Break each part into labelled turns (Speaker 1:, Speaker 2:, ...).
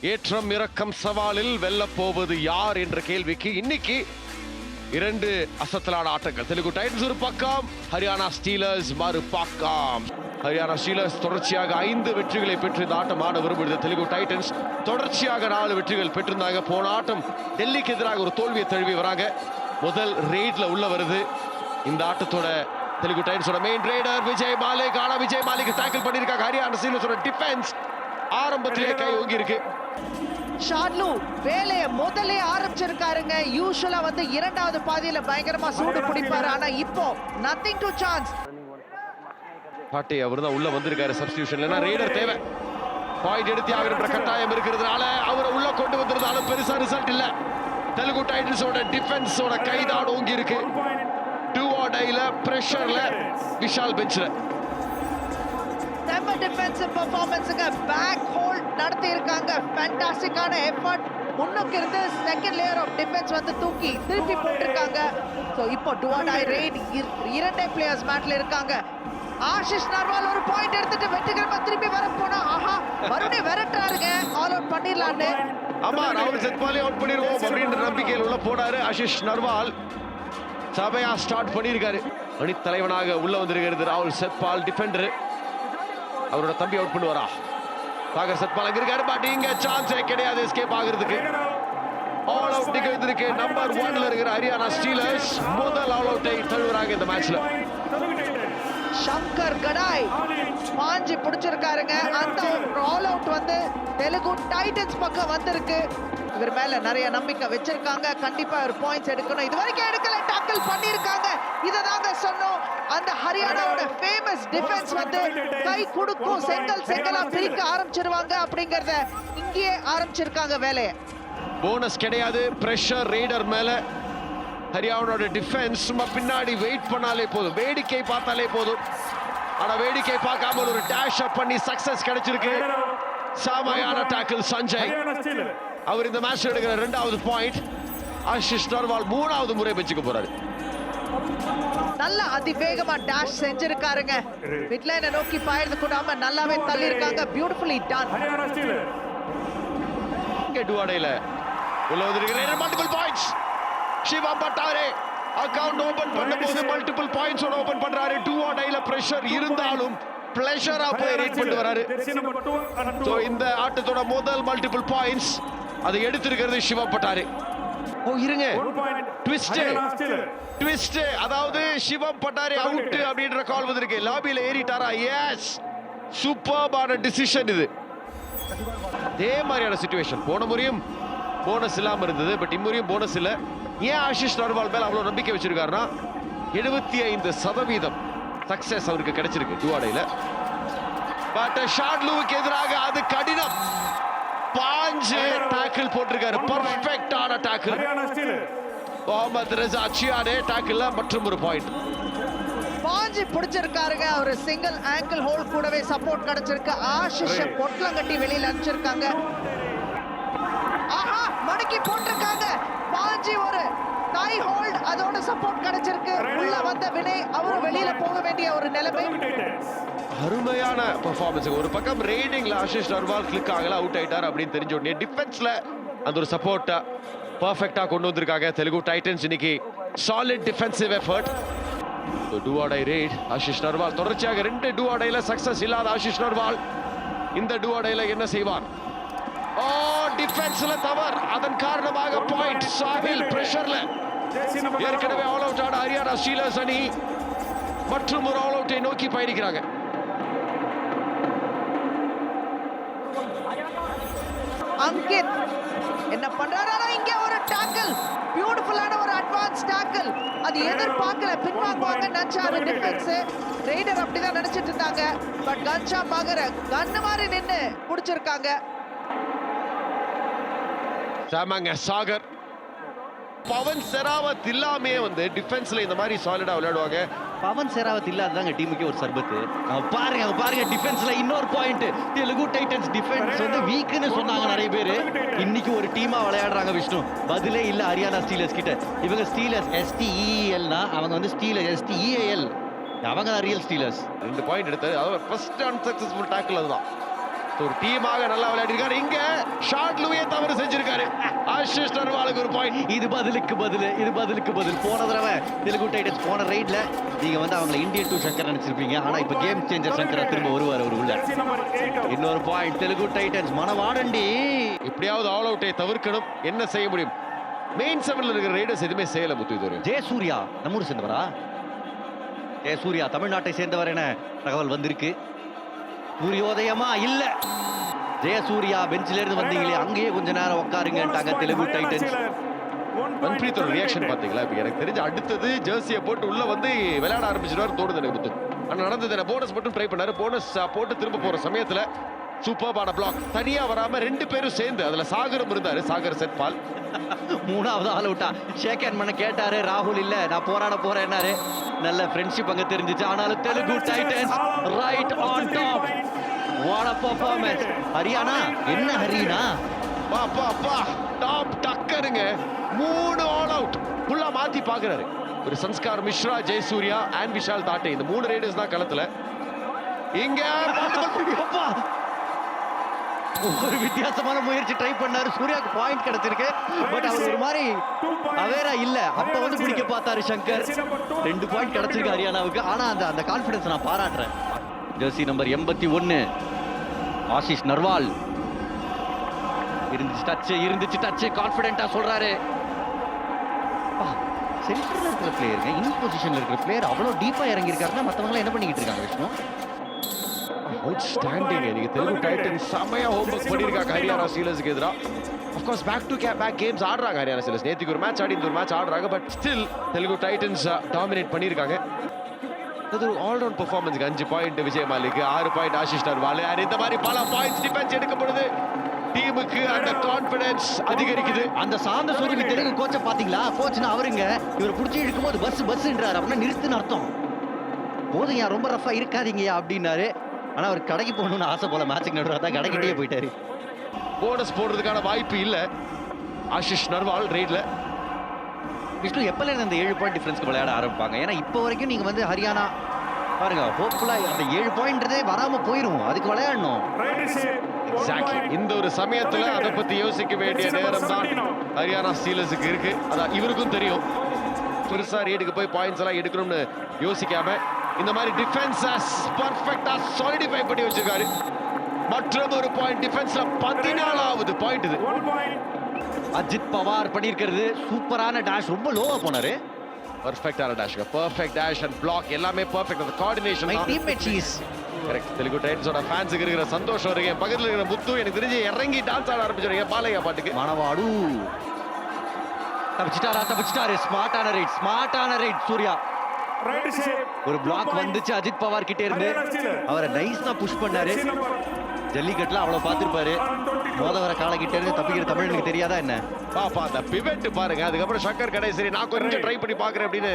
Speaker 1: ஏற்றம் இறக்கம் சவாலில் வெல்லப்போவது யார் என்ற கேள்விக்கு இன்னைக்கு இரண்டு அசத்தலான ஆட்டங்கள். தெலுங்கு டைட்டன்ஸ் ஒரு பக்கம் ஹரியானா ஸ்டீலர்ஸ் மறு பக்கம் ஹரியானா ஸ்டீலர்ஸ் தொடர்ச்சியாக ஐந்து வெற்றிகளை பெற்று இந்த ஆட்டம் ஆட விரும்புகிறது. தெலுங்கு டைட்டன்ஸ் தொடர்ச்சியாக நாலு வெற்றிகள் பெற்றிருந்தாங்க. போன ஆட்டம் டெல்லிக்கு எதிராக ஒரு தோல்வியை தழுவி வராங்க. முதல் ரெய்ட்ல உள்ள வருது. இந்த ஆட்டத்தோட தெலுங்கு டைட்டன்ஸோட மெயின் ரெய்டர் விஜய் மாலிக். ஆனா விஜய் மாலிக் டேக்கிள் பண்ணியிருக்காங்க. ஹரியானா ஸ்டீலர்ஸோட டிஃபென்ஸ் ஆரம்பத்திலேயே கை ஓங்கி இருக்கு.
Speaker 2: ஷாட்லு வேலைய முதல்ல ஆரம்பிச்சிருக்காருங்க. யூஸ்வலா வந்து இரண்டாவது பாதியில பயங்கரமா சூடு பிடிப்பாரு. ஆனா இப்போ நத்திங் டு சான்ஸ்
Speaker 1: பாட்டே அவர் தான் உள்ள வந்திருக்காரு சப்ஸ்டியூஷன்ல ரைடர் தேவை. பாயிண்ட் எடுத்து ஆகிற கட்டாயம் இருக்கிறதுனால அவரை உள்ள கொண்டு வந்திருந்தாலும் பெருசா ரிசல்ட் இல்ல. தெலுங்கு டைட்டன்ஸோட டிஃபென்ஸோட கைதான் ஓங்கி இருக்கு. டூ ஆடையில பிரஷர்ல விஷால் பெஞ்ச்ல
Speaker 2: செம்ம டிஃபென்சிவ் பெர்ஃபார்மன்ஸுங்க பேக் நடத்தி இருக்காங்க ஃபேண்டாஸ்டிக்கான எஃபர்ட் முன்னுக்கு இருந்து செகண்ட் லேயர் ஆஃப் டிஃபென்ஸ் வந்து தூக்கி திருப்பி போட்டிருக்காங்க. ஸோ இப்போ டுவாடாய் ரெய்ட் இரண்டே பிளேயர்ஸ் மேட்ல இருக்காங்க. ஆஷிஷ் நர்வால் ஒரு பாயிண்ட் எடுத்துட்டு வெற்றிகரமா திருப்பி வர போனா ஆஹா மறுபடியும் விரட்டுறாருங்க. All out பண்ணிடலான்னு.
Speaker 1: ஆமா ராகுல் செத்வாலே அவுட் பண்ணிடுவோம் அப்படின்ற நம்பிக்கையில் உள்ள போனாரு ஆஷிஷ் நர்வால் சபையா ஸ்டார்ட் பண்ணியிருக்காரு. அணித்தலைவனாக உள்ள வந்திருக்கிறது ராகுல் செத்பால் டிஃபெண்டர் அவரோட தம்பி அவுட் பண்ணுவாரா? சாகர் சத் அங்க பட் இங்க சான்ஸே கிடையாது எஸ்கேப் ஆகிறதுக்கு. ஆல் அவுட் வந்திருக்கு நம்பர் ஒன்ல இருக்கிற ஹரியானா ஸ்டீலர்ஸ் முதல் ஆல் அவுட்டை தழுவுறாங்க இந்த மேட்ச்ல
Speaker 2: சங்கர் கடாய் பாஞ்சு பிடிச்சிருக்காருங்க. அந்த ஆல் அவுட் வந்து தெலுங்கு டைட்டன்ஸ் பக்கம் வந்திருக்கு. இவர் மேல நிறைய நம்பிக்கை வச்சிருக்காங்க. கண்டிப்பா ஒரு பாயிண்ட்ஸ் எடுக்கணும். இது வரைக்கும் எடுக்கல. டாக்கிள் பண்ணிருக்காங்க இதை தாங்க சொன்னோம் அந்த ஹரியானாவோட ஃபேமஸ் டிஃபென்ஸ் வந்து கை கொடுக்கும் செங்கல் செங்கலா பிரிக்க ஆரம்பிச்சிருவாங்க அப்படிங்கறத இங்கேயே ஆரம்பிச்சிருக்காங்க வேலையை.
Speaker 1: போனஸ் கிடையாது. பிரஷர் ரைடர் மேல. ஹரியானாவோட டிஃபென்ஸ் சும்மா பின்னாடி வெயிட் பண்ணாலே போதும். வேடிக்கை பார்த்தாலே போதும். ஆனா வேடிக்கை பார்க்காம ஒரு டேஷ் அப் பண்ணி சக்சஸ் கிடைச்சிருக்கு. சாமையான டாக்கிள் சஞ்சய். அவர் இந்த மேட்ச் எடுக்கிற ரெண்டாவது பாயிண்ட் ஆஷிஷ் நர்வால் மூணாவது முறை பெஞ்சுக்க போறாரு.
Speaker 2: நல்ல அதிவேகமா டேஷ் செஞ்சிருக்காருங்க. மிட்லைனை நோக்கி பாயறது கூடாம நல்லாவே தள்ளி இருக்காங்க பியூட்டிஃபுல்லி டன்
Speaker 1: இங்க டுவாடையில உள்ள வந்திருக்கிற மல்டிபிள் பாயிண்ட்ஸ் சிவா பட்டாரே அக்கவுண்ட் ஓபன் பண்ணும்போது மல்டிபிள் பாயிண்ட்ஸ் ஓபன் பண்றாரு. டூ ஆடையில பிரஷர் இருந்தாலும் பிளஷரா போய் ரீட் பண்ணிட்டு வராரு. சோ இந்த ஆட்டத்தோட முதல் மல்டிபிள் பாயிண்ட்ஸ் அதை எடுத்திருக்கிறது சிவா பட்டாரு. ஓ இருங்க. ட்விஸ்ட் ட்விஸ்ட் அதாவது சிவம் பட்டாரி அவுட் அப்படின்ற கால் வந்திருக்கு. லாபியில ஏறிட்டாரா? எஸ் சூப்பர்பான டிசிஷன் இது. அதே மாதிரியான சுச்சுவேஷன் போன முறையும் போனஸ் இல்லாம இருந்தது. பட் இம்முறையும் போனஸ் இல்ல. ஏன் ஆஷிஷ் நர்வால் மேல அவ்வளவு நம்பிக்கை வச்சிருக்காருன்னா எழுபத்தி ஐந்து சதவீதம் சக்சஸ் அவருக்கு கிடைச்சிருக்கு. டுவாடையில பட் ஷாட்லூவுக்கு எதிராக அது கடினம். பாஞ்சு டாக்கிள் போட்டிருக்காரு. பர்ஃபெக்டான டாக்கிள் முகமது ரஜா சியானே டாக்கிள்ல மற்றும் ஒரு பாயிண்ட்
Speaker 2: பாஞ்சு பிடிச்சிருக்காருங்க. ஒரு சிங்கிள் ஆங்கிள் ஹோல் கூடவே சப்போர்ட் கிடைச்சிருக்கு. ஆஷிஷ பொட்டலம் கட்டி வெளியில அனுப்பிச்சிருக்காங்க. ஆஹா மடக்கி போட்டிருக்காங்க. பாஞ்சி ஒரு டை ஹோல்ட் அதோட சப்போர்ட் கிடைச்சிருக்கு. உள்ள வந்த வினை அவரும் வெளியில போக வேண்டிய ஒரு நிலைமை.
Speaker 1: அருமையான பர்ஃபார்மன்ஸுக்கு ஒரு பக்கம் ரேடிங்ல ஆஷிஷ் நர்வால் கிளிக் ஆகல அவுட் ஆயிட்டார் அப்படின்னு தெரிஞ்ச உடனே டிஃபென்ஸ்ல அந்த ஒரு சப்போர்ட்டை பர்ஃபெக்டா கொண்டு வந்திருக்காங்க. தெலுங்கு டைட்டன்ஸ் இன்னைக்கு சாலிட் டிஃபென்சிவ் எஃபர்ட் டூவாடை ரேட் ஆஷிஷ் நர்வால் தொடர்ச்சியாக ரெண்டு டூவாடையில் சக்சஸ் இல்லாத ஆஷிஷ் நர்வால் இந்த டூவாடையில் என்ன செய்வார் ஓ டிஃபென்ஸ்ல தவறு. அதன் காரணமாக பாயிண்ட் சாஹில் பிரஷர்ல ஏற்கனவே ஆல் அவுட் ஆன ஹரியானா ஸ்டீலர்ஸ் அணி மற்றும் ஒரு ஆல் அவுட்டை நோக்கி பயணிக்கிறாங்க.
Speaker 2: அங்கித் என்ன பண்றாரா? இங்க ஒரு டாக்கிள் பியூட்டிஃபுல்லான ஒரு அட்வான்ஸ் டாக்கிள் அது எதிர்பார்க்கல. பின்வாங்குவாங்க நினைச்சாரு டிஃபென்ஸ் ரெய்டர் அப்படிதான் நினைச்சிட்டு இருந்தாங்க. பட் கன்ஷா மகர கண்ணு மாதிரி நின்னு புடிச்சிருக்காங்க.
Speaker 1: சாமாங்க சாகர். பவன் செராவத் இல்லாமே வந்து டிஃபென்ஸ்ல இந்த மாதிரி சாலிடா விளையாடுவாங்க.
Speaker 3: பவன் செராவத் இல்லாததாங்க டீமுக்கே ஒரு சர்பத்து. பாருங்க பாருங்க டிஃபென்ஸ்ல இன்னொரு பாயிண்ட் தெலுங்கு டைட்டன்ஸ் டிஃபென்ஸ் வந்து வீக்னு சொன்னாங்க நிறைய பேர். இன்னைக்கு ஒரு டீமா விளையாடுறாங்க விஷ்ணு. பதிலே இல்ல ஹரியானா ஸ்டீலர்ஸ் கிட்ட. இவங்க ஸ்டீலர்ஸ் எஸ்டிஇஎல்னா அவங்க வந்து ஸ்டீலர்ஸ் எஸ்டிஇஏஎல் அவங்க தான் ரியல் ஸ்டீலர்ஸ்
Speaker 1: ரெண்டு பாயிண்ட் எடுத்தாரு. அதாவது ஃபர்ஸ்ட் அன்சக்சஸ்ஃபுல் டேக்கிள் அதுதான். ஒரு டீமாக நல்லா விளையாடிருக்காரு. இங்க ஷார்ட் ஆஷிஷ் நர்வாலுக்கு ஒரு பாயிண்ட்
Speaker 3: இது பதிலுக்கு பதில் இது பதிலுக்கு பதில். போன தடவை தெலுங்கு டைட்டன்ஸ் போன ரைட்ல நீங்க வந்து அவங்கள இந்தியன் டூ சங்கர் நினைச்சிருப்பீங்க ஆனா இப்ப கேம் சேஞ்சர் சங்கரா திரும்ப வருவார் அவர் உள்ள. இன்னொரு பாயிண்ட் தெலுங்கு டைட்டன்ஸ் மனவாடண்டி.
Speaker 1: எப்படியாவது ஆல் அவுட்டை தவிர்க்கணும். என்ன செய்ய முடியும்? மெயின் செவன்ல இருக்கிற ரைடர்ஸ் எதுவுமே செய்யல முத்து இதுவரை
Speaker 3: ஜெயசூர்யா நம்ம ஊர் சேர்ந்தவரா? ஜெயசூர்யா தமிழ்நாட்டை சேர்ந்தவர் என தகவல் வந்திருக்கு. சூரியோதயமா இல்ல. ஜெயசூர்யா பெஞ்சில இருந்து வந்தீங்களே அங்கேயே கொஞ்ச நேரம் உட்காருங்கன்ட்டாங்க தெலுங்கு டைட்டன்ஸ்
Speaker 1: மன்பிரீத்தோட ரியாக்ஷன் பாத்தீங்களா இப்ப எனக்கு தெரிஞ்சு அடுத்தது ஜெர்சியை போட்டு உள்ள வந்து விளையாட ஆரம்பிச்சிருவாரு தோணுது எனக்கு ஆனா நடந்தது என்ன? போனஸ் மட்டும் ட்ரை பண்ணாரு. போனஸ் போட்டு திரும்ப போற சமயத்துல சூப்பர்பான பிளாக் தனியா வராம ரெண்டு பேரும் சேர்ந்து அதுல சாகரும் இருந்தாரு சாகர் செட்பால்.
Speaker 3: மூணாவது ஆள் விட்டா ஷேக் ஹேண்ட் பண்ண கேட்டாரு ராகுல் இல்ல நான் போராட போறேன்னாரு. நல்ல ஃப்ரெண்ட்ஷிப் அங்க தெரிஞ்சுச்சு. ஆனாலும் Telugu Titans right on top what a performance Haryana என்ன ஹரியானா
Speaker 1: பா பா பா டாப் டக்கருங்க. மூணு ஆல் அவுட் ஃபுல்லா மாத்தி பாக்குறாரு. ஒரு சன்ஸ்கார் மிஸ்ரா ஜெயசூர்யா அண்ட் விஷால் தாட்டே. இந்த மூணு ரைடர்ஸ் தான் களத்துல. இங்க
Speaker 3: அப்பா ஒரு வித்தியாசமான முயற்சி ட்ரை பண்ணாரு. சூர்யாக்கு பாயிண்ட் கிடைச்சிருக்கு. பட் அவர் ஒரு மாதிரி அவேரா இல்ல. அப்ப வந்து பிடிக்க பார்த்தாரு சங்கர். ரெண்டு பாயிண்ட் கிடைச்சிருக்கு ஹரியானாவுக்கு ஆனா அந்த அந்த கான்பிடன்ஸ் நான் பாராட்டுறேன். ஜெர்சி நம்பர் எண்பத்தி ஒன்னு. ஆஷிஷ் நர்வால். இருந்துச்சு டச் இருந்துச்சு டச் கான்ஃபிடென்ட்டா சொல்றாரு. சென்டர்ல இருக்கிற பிளேயருங்க இன் பொசிஷன்ல இருக்கிற பிளேயர் அவ்வளவு டீப்பா இறங்கியிருக்காருன்னா மத்தவங்க என்ன பண்ணிக்கிட்டு இருக்காங்க விஷ்ணு?
Speaker 1: அவுட் ஸ்டாண்டிங் நீங்க தெலுங்கு டைட்டன்ஸ் செமையா ஹோம்ஒர்க் பண்ணிருக்காங்க ஹரியானா சீலர்ஸ்க்கு எதிரா? Of course back to back games ஆடுறாங்க ஹரியானா சீலர்ஸ் நேற்றுக்கு ஒரு மேட்ச் ஆடி இந்த ஒரு மேட்ச் ஆடுறாங்க but still Telugu Titans dominate பண்ணியிருக்காங்க அது ஒரு ஆல்ரவுண்ட் பெர்ஃபார்மன்ஸ்க்கு அஞ்சு பாயிண்ட் விஜய் மாலிக் ஆறு பாயிண்ட் ஆஷிஷ் நர்வால் and இந்த மாதிரி பல பாயிண்ட்ஸ் டிஃபென்ஸ் எடுக்கப்படுது டீமுக்கு அந்த கான்ஃபிடன்ஸ் அதிகரிக்குது.
Speaker 3: அந்த சாந்த சுருவி தெலுங்கு கோச்சை பாத்தீங்களா? கோச்னா அவருங்க. இவர் பிடிச்சி இழுக்கும்போது பஸ் பஸ்ன்றாரு அப்படின்னா நிறுத்துன்னு அர்த்தம். போதுங்க ரொம்ப ரஃபா இருக்காதீங்கயா அப்படின்னாரு. ஆனா அவர் கடைக்கு போகணும்னு ஆசை போல மேட்சுக்கு நடுவர் தான் கடைக்கிட்டே போயிட்டாரு.
Speaker 1: போனஸ் போடுறதுக்கான வாய்ப்பு இல்ல. ஆஷிஷ் நர்வால் ரெய்ட்ல
Speaker 3: விஷ்ணு எப்பல இருந்து அந்த ஏழு பாயிண்ட் டிஃபரன்ஸ்க்கு விளையாட ஆரம்பிப்பாங்க? ஏன்னா இப்போ வரைக்கும் நீங்க வந்து ஹரியானா பாருங்க ஹோப்ஃபுல்லா அந்த ஏழு பாயிண்ட்றதே வராம போயிரும் அதுக்கு விளையாடணும்.
Speaker 1: எக்ஸாக்ட்லி இந்த ஒரு சமயத்துல அதை பத்தி யோசிக்க வேண்டிய நேரம் தான் ஹரியானா ஸ்டீலர்ஸுக்கு இருக்கு. அதான் இவருக்கும் தெரியும். பெருசா ரேடுக்கு போய் பாயிண்ட்ஸ் எல்லாம் எடுக்கணும்னு யோசிக்காம இந்த மாதிரி டிஃபென்ஸ் பர்ஃபெக்டா சாலிடிஃபை பண்ணி வச்சிருக்காரு. மற்றொரு ஒரு பாயிண்ட் டிஃபென்ஸ்ல பதினாலாவது பாயிண்ட் இது.
Speaker 3: அஜித் பவார் பண்ணியிருக்கிறது. சூப்பரான டேஷ் ரொம்ப லோவா போனாரு.
Speaker 1: பர்ஃபெக்டான dash perfect dash and block எல்லாமே பர்ஃபெக்ட் அந்த coordination
Speaker 3: my teammate sees
Speaker 1: correct Telugu டைட்ஸோட ஃபேன்ஸுக்கு இருக்கிற சந்தோஷம் இருக்கு. என் பக்கத்துல இருக்கிற முத்து எனக்கு தெரிஞ்சு இறங்கி டான்ஸ் ஆட ஆரம்பிச்சிருக்கீங்க பாலையா பாட்டுக்கு.
Speaker 3: மணவாடு தப்பிச்சிட்டாரா? தப்பிச்சிட்டாரு. ஸ்மார்ட்டான ரைட் ஸ்மார்ட்டான ரைட் சூர்யா. ஒரு பிளாக் வந்துச்சு அஜித் பவார் கிட்டே இருந்து. அவரை நைஸா புஷ் பண்ணாரு. ஜல்லிக்கட்டுல அவ்வளவு பார்த்திருப்பாரு. மோத வர கால கிட்ட இருந்து தப்பிக்கிற தமிழனுக்கு தெரியாதா என்ன?
Speaker 1: பாப்பா அந்த பிவெட் பாருங்க. அதுக்கப்புறம் சங்கர் கடை சரி நான் கொஞ்சம் ட்ரை பண்ணி பார்க்கறேன் அப்படின்னு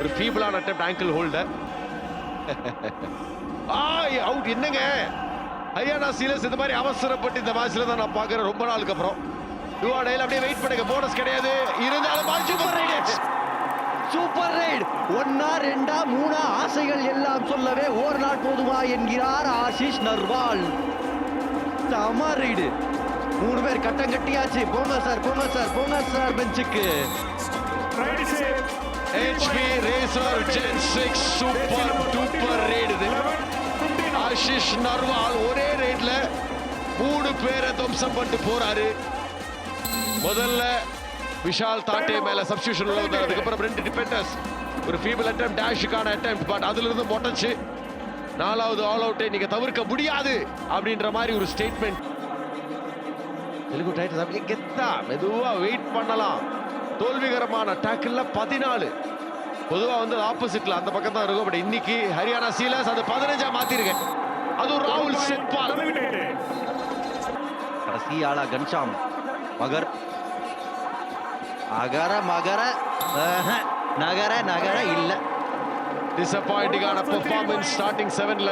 Speaker 1: ஒரு ஃபீபிளான அட்டெம்ட் ஆங்கிள் ஹோல்டர் ஆ அவுட் என்னங்க? ஹரியானா சீலர்ஸ் இந்த மாதிரி அவசரப்பட்டு இந்த மேட்ச்ல தான் நான் பார்க்கறேன். ரொம்ப நாளுக்கு அப்புறம். டுவாடையில் அப்படியே வெயிட் பண்ணுங்க. போனஸ் கிடையாது. இருந்தாலும் சூப்பர் ரைடர்ஸ்
Speaker 3: சூப்பர் ரைட் ஒன்னா ரெண்டா மூணா ஆசைகள் எல்லாம் சொல்லவே ஒரு நாள் போதுமா என்கிறார் ஆஷிஷ் நர்வால். தமா ரைடு மூணு பேர் கட்டம் கட்டியாச்சு. போங்க சார் போங்க சார் போங்க சார் பெஞ்சுக்கு.
Speaker 1: HP raider Gen six super duper raid இது ஆஷிஷ் நர்வால் ஒரே ரைட்ல மூணு பேரை தம்சம் பண்ணிட்டு போறாரு. முதல்ல விஷால் தாட்டே மேல சப்ஸ்டியூஷன் உள்ள வந்தார். அதுக்கப்புறம் ரெண்டு டிபெண்டர்ஸ் ஒரு ஃபீபிள் அட்டம் டேஷுக்கான அட்டம் பட் அதிலிருந்து மொட்டச்சு. நாலாவது ஆல் அவுட்டை நீங்கள் தவிர்க்க முடியாது அப்படின்ற மாதிரி ஒரு ஸ்டேட்மெண்ட் தெலுங்கு டைட்டன்ஸ் அப்படியே கெத்தா மெதுவாக வெயிட் பண்ணலாம். தோல்விகரமான டேக்கிளில் பதினாலு. பொதுவாக வந்து ஆப்போசிட்ல அந்த பக்கம் தான் இருக்கும் பட் இன்னைக்கு ஹரியானா சீலர்ஸ் அது பதினஞ்சா மாத்திருக்கேன். அது ராகுல் செட்பால்
Speaker 3: கடைசி ஆளா கன்ஷாம் மகர். அகர மகர. நகர நகர இல்ல.
Speaker 1: டிசப்பாயிண்டிங்கான பெர்ஃபார்மன்ஸ் ஸ்டார்டிங் செவன்ல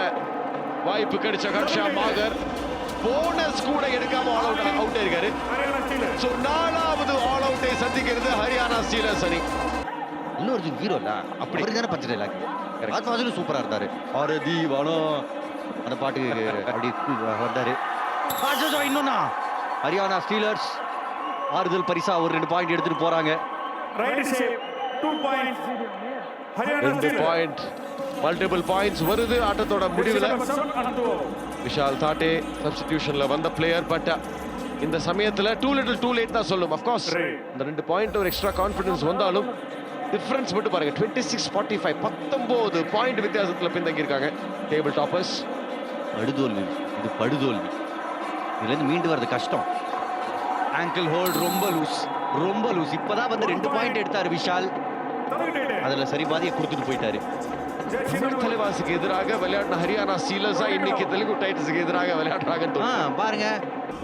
Speaker 1: வாய்ப்பு கிடைச்ச கர்ஷா மாகர் போனஸ் கூட எடுக்காம ஆல் அவுட் அவுட் இருக்காரு. சோ நாலாவது ஆல் அவுட்டை சந்திக்கிறது ஹரியானா ஸ்டீலர்ஸ் அணி.
Speaker 3: இன்னொரு ஹீரோ இல்ல.
Speaker 1: அப்படி.
Speaker 3: அப்படி தானே பஞ்ச டைலாக் ஆத்மாஜும் சூப்பரா இருந்தாரு. ஆரதி வனோ அந்த பாட்டுக்கு அப்படி வந்தாரு. இன்னொன்னா? ஹரியானா ஸ்டீலர்ஸ் ஆறுதல் பரிசா ஒரு ரெண்டு பாயிண்ட் எடுத்துட்டு போறாங்க.
Speaker 1: ரெண்டு. பாயிண்ட் மல்டிபிள் பாயிண்ட்ஸ் வருது ஆட்டத்தோட முடிவுல. விஷால் தாட்டே சப்ஸ்டிடியூஷன்ல வந்த பிளேயர் பட் இந்த சமயத்துல டூ லிட்டில் டூ லேட் தான் சொல்லும். அஃப்கோர்ஸ். இந்த ரெண்டு பாயிண்ட் ஒரு எக்ஸ்ட்ரா கான்ஃபிடன்ஸ் வந்தாலும் டிஃபரன்ஸ் மட்டும் பாருங்க. டுவெண்ட்டி சிக்ஸ் ஃபார்ட்டி ஃபைவ் பத்தொன்பது பாயிண்ட் வித்தியாசத்துல பின்தங்கி இருக்காங்க டேபிள் டாப்பர்ஸ்
Speaker 3: படுதோல்வி. இது படுதோல்வி. இதுல இருந்து மீண்டு வர்றது கஷ்டம். ஆங்கிள் ஹோல்ட் ரொம்ப லூஸ் ரொம்ப லூஸ் இப்பதான் வந்து ரெண்டு பாயிண்ட் எடுத்தாரு விஷால். அதுல சரி பாதியை கொடுத்துட்டு போயிட்டாரு.
Speaker 1: தலைவாசிக்கு எதிராக விளையாடின ஹரியானா சீலர்ஸா இன்னைக்கு தெலுங்கு டைட்டன்ஸுக்கு எதிராக தோணுது.
Speaker 3: பாருங்க.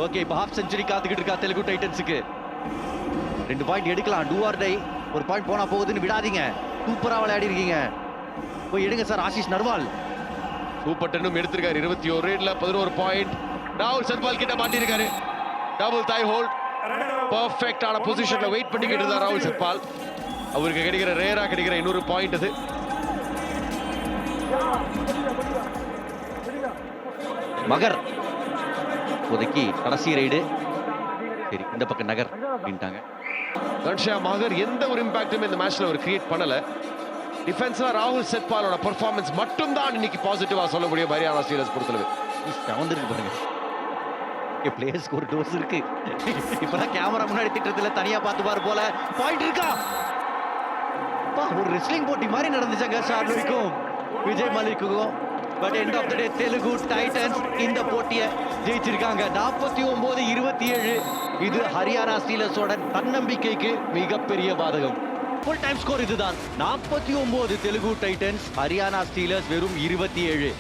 Speaker 3: ஓகே இப்போ ஹாஃப் செஞ்சுரி காத்துக்கிட்டு இருக்கா தெலுங்கு டைட்டன்ஸுக்கு. ரெண்டு பாயிண்ட் எடுக்கலாம். Do or die. ஒரு பாயிண்ட் போனா போகுதுன்னு விடாதீங்க. சூப்பரா விளையாடி இருக்கீங்க போய் எடுங்க சார் ஆஷிஷ் நர்வால்.
Speaker 1: சூப்பர் டென்னும் எடுத்திருக்காரு. இருபத்தி ஒரு ரேட்ல பதினோரு பாயிண்ட் ராகுல் சத்பால் கிட்ட மாட்டிருக்காரு டபுள் தாய் ஹோல்ட் பர்ஃபெக்டான பொசிஷன்ல வெயிட் பண்ணிக்கிட்டு இருந்தார் ராகுல் சத்பால் அவருக்கு கிடைக்கிற ரேரா கிடைக்கிற இன்னொரு பாயிண்ட் அது.
Speaker 3: மகர். இப்போதைக்கு கடைசி ரைடு சரி இந்த பக்கம் நகர் அப்படின்ட்டாங்க.
Speaker 1: கன்ஷா மகர் எந்த ஒரு இம்பாக்டும் இந்த மேட்ச்ல அவர் கிரியேட் பண்ணல. டிஃபென்ஸ்ல ராகுல் செட்பாலோட பெர்ஃபார்மன்ஸ் மட்டும் தான் இன்னைக்கு பாசிட்டிவா சொல்லக்கூடிய ஹரியானா ஸ்டீலர்ஸ் பொறுத்தளவு.
Speaker 3: சவுந்திருக்கு பாருங்க. பிளேயர்ஸ்க்கு ஒரு டோஸ் இருக்கு. இப்பதான் கேமரா முன்னாடி திட்டத்துல தனியா பார்த்து பாரு போல. பாயிண்ட் இருக்கா? ஒரு ரெஸ்லிங் போட்டி மாதிரி நடந்துச்சாங்க ஷார்லுக்கும் Vijay மலிக்குக்கும் but end of the day Telugu Titans இந்த போட்டியை ஜெயிச்சிருக்காங்க. நாற்பத்தி ஒன்பது இருபத்தி ஏழு இது ஹரியானா ஸ்டீலர்ஸோட தன்னம்பிக்கைக்கு மிகப்பெரிய பாதகம். ஃபுல் டைம் ஸ்கோர் இதுதான். நாற்பத்தி ஒன்பது தெலுங்கு டைட்டன்ஸ் ஹரியானா ஸ்டீலர்ஸ் வெறும் இருபத்தி ஏழு